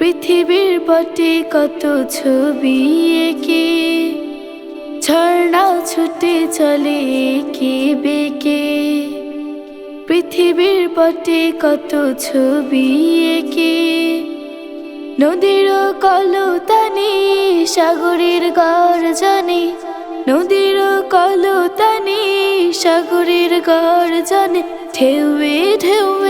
পৃথিবীর পটে কত ছবি এঁকে? ঝর্ণা ছুটে চলে কে বেকে? পৃথিবীর পটে কত ছবি এঁকে? নদীর কলতানি, সাগরের গর্জনে। নদীর কলতানি, সাগরের গর্জনে। ঢেউয়ে ঢেউয়ে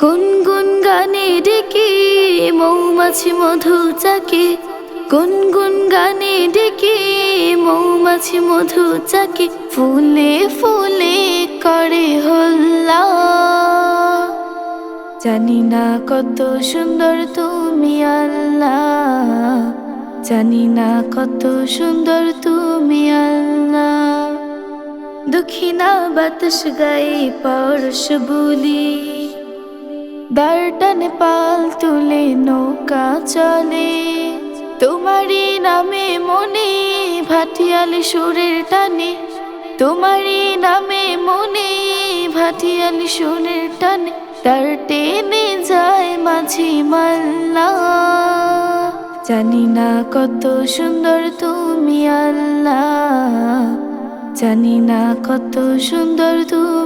গুনগুন গানে ডেকে মৌমাছি মধু চাকে। গুনগুন গানে ডেকে মৌমাছি মধু চাকে। ফুলে ফুলে করে হল্লা। জানি না কত সুন্দর তুমি আল্লাহ। জানি না কত সুন্দর তুমি আল্লাহ। দুঃখিনা বাতাস গায়ে পরশ বলি। দারটানে পাল তুলে নৌকা চলে। তোমারই নামে মনে ভাটিয়ালি সুরের টানে। তোমারই নামে মনে ভাটিয়ালি সুরের টানে। তার টেনে যায় মাঝি মাল্লা। জানি না কত সুন্দর তুমি আল্লাহ জানি না কত সুন্দর তুমি